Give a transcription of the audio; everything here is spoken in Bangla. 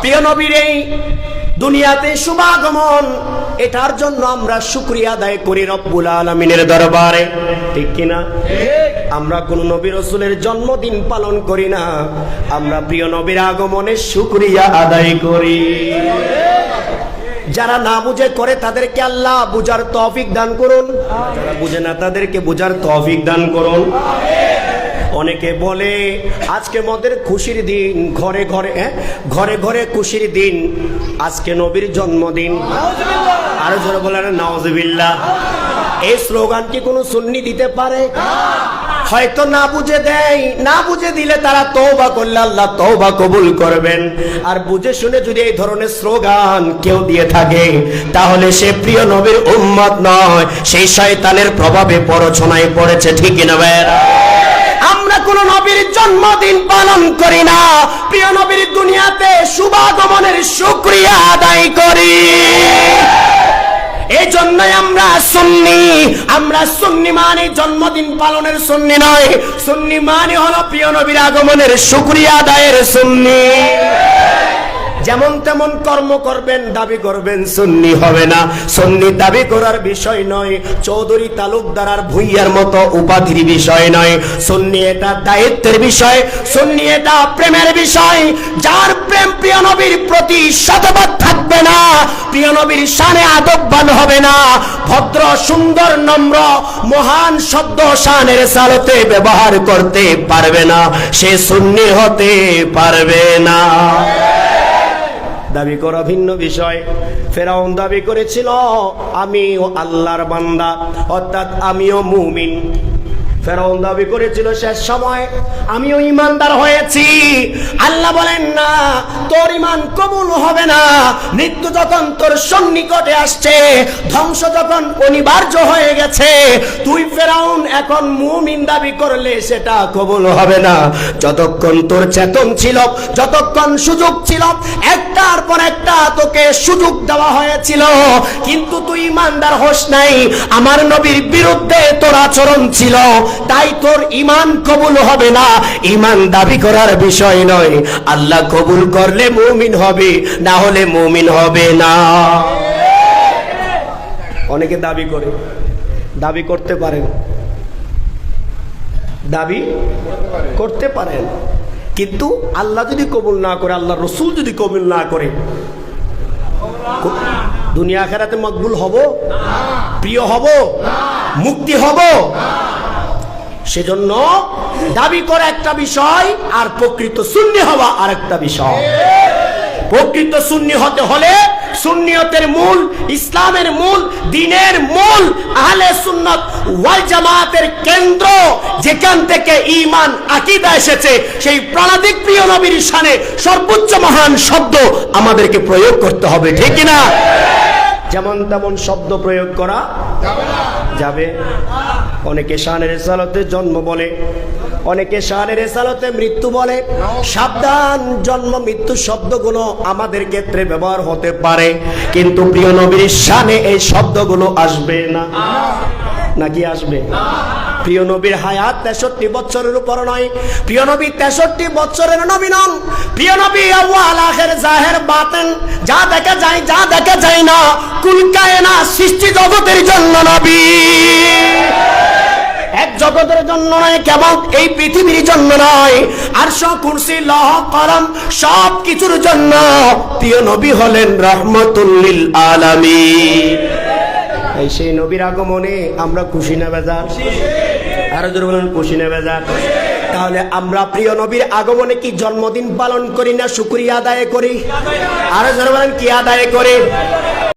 প্রিয় নবীর এই দুনিয়াতে শুভাগমন, এটার জন্য আমরা শুক্রিয়া আদায় করি রব্বুল আলমিনের দরবারে। ঠিক কিনা? আমরা কোন নবী রসুলের জন্মদিন পালন করি না, আমরা প্রিয় নবীর আগমনের শুক্রিয়া আদায় করি। যারা না বুঝে করে তাদেরকে আল্লাহ বুঝার তৌফিক দান করুন। যারা বুঝে না তাদেরকে বুঝার তৌফিক দান করুন। অনেকে বলে আজকে মদের খুশির দিন ঘরে ঘরে হ্যাঁ, ঘরে ঘরে খুশির দিন আজকে নবীর জন্মদিন। আরও জোরে বলেন নওয়াজবিল্লাহ এই স্লোগান কি কোনো সুন্নি দিতে পারে? হয়তো না বুঝে দেয় না বুঝে দিলে তারা তৌবা করলে আল্লাহ তৌবা কবুল করবেন। আর বুঝে শুনে যদি এই ধরনের স্লোগান কেউ দিয়ে থাকে তাহলে সে প্রিয় নবীর উম্মত নয় সেই শয়তানের প্রভাবে পরছনায় পড়েছে ঠিক না ভাইয়েরা? কোন নবীর জন্মদিন পালন করি না। প্রিয় নবীর দুনিয়াতে শুভাগমনের শুক্রিয়া আদায় করি। এই জন্যই আমরা সুন্নি। আমরা সুন্নি মানে জন্মদিন পালনের সুন্নি নয়। সুন্নি মানে হলো প্রিয় নবীর আগমনের শুক্রিয়া আদায়ের সুন্নি। যেমন তেমন কর্ম করবেন, দাবি করবেন, সুন্নি হবে না। সুন্নি দাবি করার বিষয় নয়, চৌধুরী তালুকদার আর ভুইয়ার মতো উপাধির বিষয় নয়। সুন্নি এটা দায়িত্বের বিষয়, সুন্নি এটা প্রেমের বিষয়। যার প্রেম প্রিয় নবীর প্রতি শতবাদ থাকবে না, প্রিয় নবীর শানে আদববান হবে না। ভদ্র, সুন্দর, নম্র, মহান শব্দ শানের সালতে ব্যবহার করতে পারবে না, সে সুন্নি হতে পারবে না। দাবি করা ভিন্ন বিষয়। ফেরাউন দাবি করেছিল আমিও আল্লাহর বান্দা অর্থাৎ আমিও মুমিন। ফেরাউন দাবি করেছিল, শেষ সময় আমিও ইমানদার হয়েছি। আল্লাহ বলেন, না, তোর ইমান কবুল হবে না। মৃত্যু যখন তোর সন্নিকটে আসছে, ধ্বংস যখন অনিবার্য হয়ে গেছে, তুই ফেরাউন এখন মুমিন দাবি করলে সেটা কবুল হবে না। যতক্ষণ তোর চেতন ছিল, যতক্ষণ সুযোগ ছিল, একটার পর একটা তোকে সুযোগ দেওয়া হয়েছিল। কিন্তু তুই ইমানদার হোস নাই। আমার নবীর বিরুদ্ধে তোর আচরণ ছিল। তাই তোর ইমান কবুল হবে না। ইমান দাবি করার বিষয় নয়। আল্লাহ কবুল করলে মুমিন হবে, না হলে মুমিন হবে না। অনেকে দাবি করে, দাবি করতে পারেন। দাবি করতে পারেন। কিন্তু আল্লাহ যদি কবুল না করে, আল্লাহ রসুল যদি কবুল না করে, দুনিয়া খেরাতে মকবুল হব? প্রিয় হব? মুক্তি হব? সেজন্য দাবি করা একটা বিষয় আর প্রকৃত শূন্য হওয়া আর একটা বিষয়। প্রকৃত সুন্নি হতে হলে সুন্নিয়তের মূল, ইসলামের মূল, দিনের মূল আহলে সুন্নত ওয়াল জামাতের কেন্দ্র যেখান থেকে ঈমান, আকীদা এসেছে, সেই প্রাণাদিক প্রিয় নবীর শানে সর্বোচ্চ মহান শব্দ আমাদেরকে প্রয়োগ করতে হবে, ঠিক না যেমন তেমন শব্দ প্রয়োগ করা যাবে অনেকে শানের সালতে জন্ম বলে, অনেকে শানের সালতে মৃত্যু বলে। সাবধান জন্ম, মৃত্যু শব্দগুলো আমাদের ক্ষেত্রে ব্যবহার হতে পারে, কিন্তু প্রিয় নবীর শানে এই শব্দগুলো আসবে না। নাকি আসবে? প্রিয় নবীর হায়াত তেষট্টি বছরের উপর নয়। প্রিয় নবী তেষট্টি বছরের নবী নন। প্রিয় নবী আখের, জাহের, বাতেন, যা দেখা যায়, যা দেখা যায় না কুলকায় না সৃষ্টি জগতের জন্য নবী। এক জগতের জন্য নয়, কেবল এই পৃথিবীর জন্য নয়। আর কুরসি, লহ, কলম সব কিছুর জন্য প্রিয় নবী হলেন রহমতুল্লিল আলামী এই সেই নবীর আগমনে আমরা খুশি না বেজার? আরও জোর বলেন, খুশি না বেজার? তাহলে আমরা প্রিয় নবীর আগমনে কি জন্মদিন পালন করি না শুক্রিয়া আদায় করি? আরও জোর বলেন, কি আদায় করি?